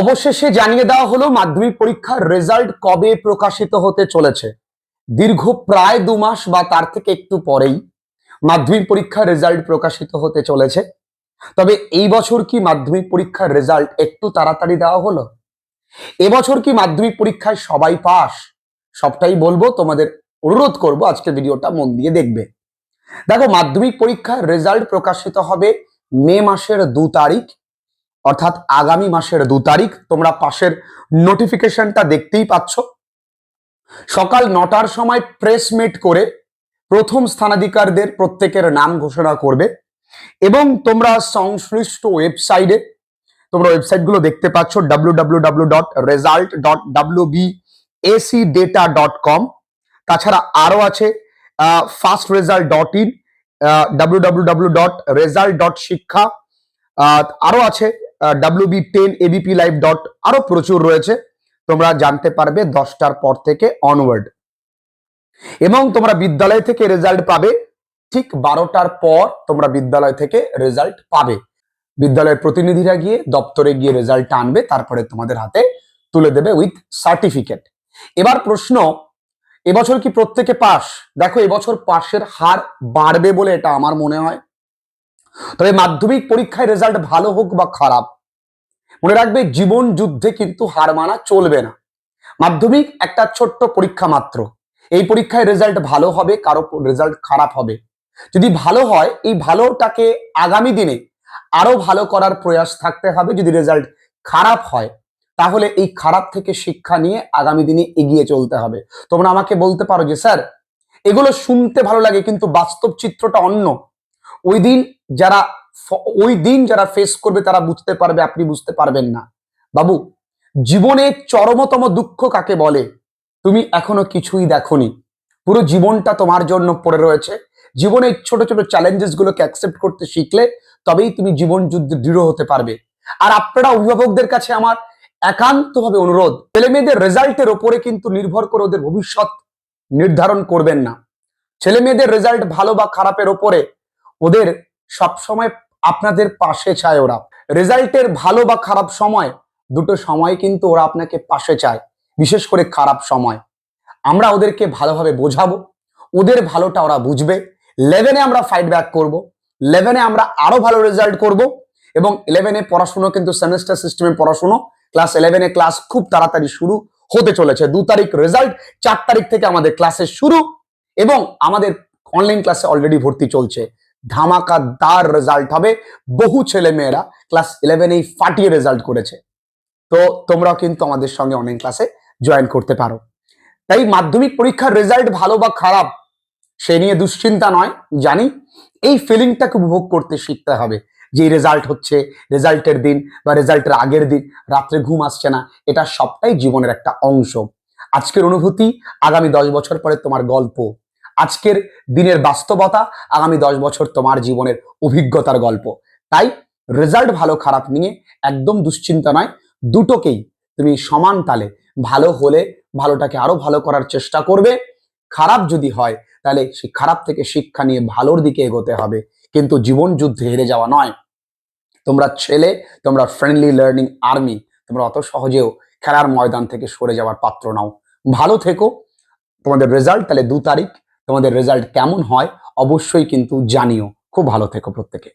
অবশেষে জানিয়ে দেওয়া হলো, মাধ্যমিক পরীক্ষার রেজাল্ট কবে প্রকাশিত হতে চলেছে? দীর্ঘ প্রায় দু মাস বা তার থেকে একটু পরেই মাধ্যমিক পরীক্ষার রেজাল্ট প্রকাশিত হতে চলেছে। তবে এই বছর কি মাধ্যমিক পরীক্ষার রেজাল্ট একটু তাড়াতাড়ি দেওয়া হলো? এবছর কি মাধ্যমিক পরীক্ষায় সবাই পাস সবটাই বলব, তোমাদের অনুরোধ করব আজকে ভিডিওটা মন দিয়ে দেখবে। দেখো, মাধ্যমিক পরীক্ষার রেজাল্ট প্রকাশিত হবে মে মাসের দু তারিখ। অর্থাৎ আগামী মাসের দু তারিখ তোমরা পাশের নোটিফিকেশনটা দেখতেই পাচ্ছ। সকাল নটার সময় প্রেস মিট করে প্রথম স্থানাধিকারদের প্রত্যেকের নাম ঘোষণা করবে এবং তোমরা সংশ্লিষ্ট ওয়েবসাইটে তোমরা ওয়েবসাইটগুলো দেখতে পাচ্ছ W W W dot result dot W B AC data dot com তাছাড়া আরও আছে fast result dot in W W W dot result dot Shiksha আরও আছে W B ten ABP live dot আরও প্রচুর রয়েছে। তোমরা জানতে পারবে দশটার পর থেকে অনওয়ার্ড এবং তোমরা বিদ্যালয় থেকে রেজাল্ট পাবে, ঠিক বারোটার পর তোমরা বিদ্যালয় থেকে রেজাল্ট পাবে। বিদ্যালয়ের প্রতিনিধিরা গিয়ে দপ্তরে গিয়ে রেজাল্ট আনবে, তারপরে তোমাদের হাতে তুলে দেবে উইথ সার্টিফিকেট এবার প্রশ্ন, এবছর কি প্রত্যেকে পাস? দেখো, এবছর পাশের হার বাড়বে বলে এটা আমার মনে হয়। তবে মাধ্যমিক পরীক্ষায় রেজাল্ট ভালো হোক বা খারাপ, মনে রাখবে জীবন যুদ্ধে কিন্তু হার মানা চলবে না। মাধ্যমিক একটা ছোট্ট পরীক্ষা মাত্র, এই পরীক্ষায় রেজাল্ট ভালো হবে, কারও রেজাল্ট খারাপ হবে। যদি ভালো হয়, এই ভালোটাকে আগামী দিনে আরও ভালো করার প্রয়াস থাকতে হবে, যদি রেজাল্ট খারাপ হয়, তাহলে এই খারাপ থেকে শিক্ষা নিয়ে আগামী দিনে এগিয়ে চলতে হবে। তোমরা আমাকে বলতে পারো যে, স্যার, এগুলো শুনতে ভালো লাগে, কিন্তু বাস্তব চিত্রটা অন্য। ওই দিন যারা ওই দিন যারা ফেস করবে, তারা বুঝতে পারবে, আপনি বুঝতে পারবেন না। বাবু, জীবনে চরমতম দুঃখ কাকে বলে? তুমি এখনও কিছুই দেখোনি। পুরো জীবনটা তোমার জন্য পড়ে রয়েছে। জীবনে ছোট ছোট চ্যালেঞ্জেস গুলোকে অ্যাকসেপ্ট করতে শিখলে তবেই তুমি জীবন যুদ্ধে দৃঢ় হতে পারবে। আর আপনারা অভিভাবকদের কাছে আমার একান্তভাবে অনুরোধ ছেলে মেয়েদের রেজাল্টের ওপরে কিন্তু নির্ভর করে ওদের ভবিষ্যৎ নির্ধারণ করবেন না। ছেলে মেয়েদের রেজাল্ট ভালো বা খারাপের ওপরে ওদের সবসময় আপনাদের পাশে চায় ওরা। রেজাল্টের ভালো বা খারাপ সময়, দুটো সময় কিন্তু ওরা আপনাকে পাশে চায়, বিশেষ করে খারাপ সময়। আমরা ওদেরকে ভালোভাবে বোঝাবো, ওদের ভালোটা ওরা বুঝবে। লেভেনে আমরা ফাইট ব্যাক করব লেভেনে আমরা আরও ভালো রেজাল্ট করব এবং ইলেভেনে পড়াশুনো কিন্তু সেমিস্টার সিস্টেমে পড়াশুনো। ক্লাস ইলেভেনে ক্লাস খুব তাড়াতাড়ি শুরু হতে চলেছে। দু তারিখ রেজাল্ট চার তারিখ থেকে আমাদের ক্লাসের শুরু এবং আমাদের অনলাইন ক্লাসে অলরেডি ভর্তি চলছে। ধামাকাদার রেজাল্ট হবে। বহু ছেলে মেয়েরা ক্লাস ইলেভেনেই ফাটিয়ে রেজাল্ট করেছে। তো তোমরাও কিন্তু আমাদের সঙ্গে অনলাইন ক্লাসে জয়েন করতে পারো। তাই মাধ্যমিক পরীক্ষার রেজাল্ট ভালো বা খারাপ, সে নিয়ে দুশ্চিন্তা নয়, জানি। এই ফিলিংটাকে উপভোগ করতে শিখতে হবে যে রেজাল্ট হচ্ছে রেজাল্টের দিন বা রেজাল্টের আগের দিন, রাত্রে ঘুম আসছে না, এটা সবটাই জীবনের একটা অংশ। আজকের অনুভূতি, আগামী দশ বছর পরে তোমার গল্প। আজকের দিনের বাস্তবতা আগামী দশ বছর তোমার জীবনের অভিজ্ঞতার গল্প। তাই রেজাল্ট ভালো, খারাপ নিয়ে একদম দুশ্চিন্তা নয়। দুটোকেই তুমি সমান তালে ভালো হলে ভালোটাকে আরও ভালো করার চেষ্টা করবে। খারাপ যদি হয়, তাহলে সেই খারাপ থেকে শিক্ষা নিয়ে ভালোর দিকে এগোতে হবে। কিন্তু জীবন যুদ্ধে হেরে যাওয়া নয়। তোমরা ছেলে, তোমরা ফ্রেন্ডলি লার্নিং আর্মি তোমরা অত সহজেও খেলার ময়দান থেকে সরে যাওয়ার পাত্র নাও। ভালো থেকো। তোমাদের রেজাল্ট তাহলে দু তারিখ। তোমাদের রেজাল্ট কেমন হয় অবশ্যই কিন্তু জানিও। খুব ভালো থেকো প্রত্যেকে।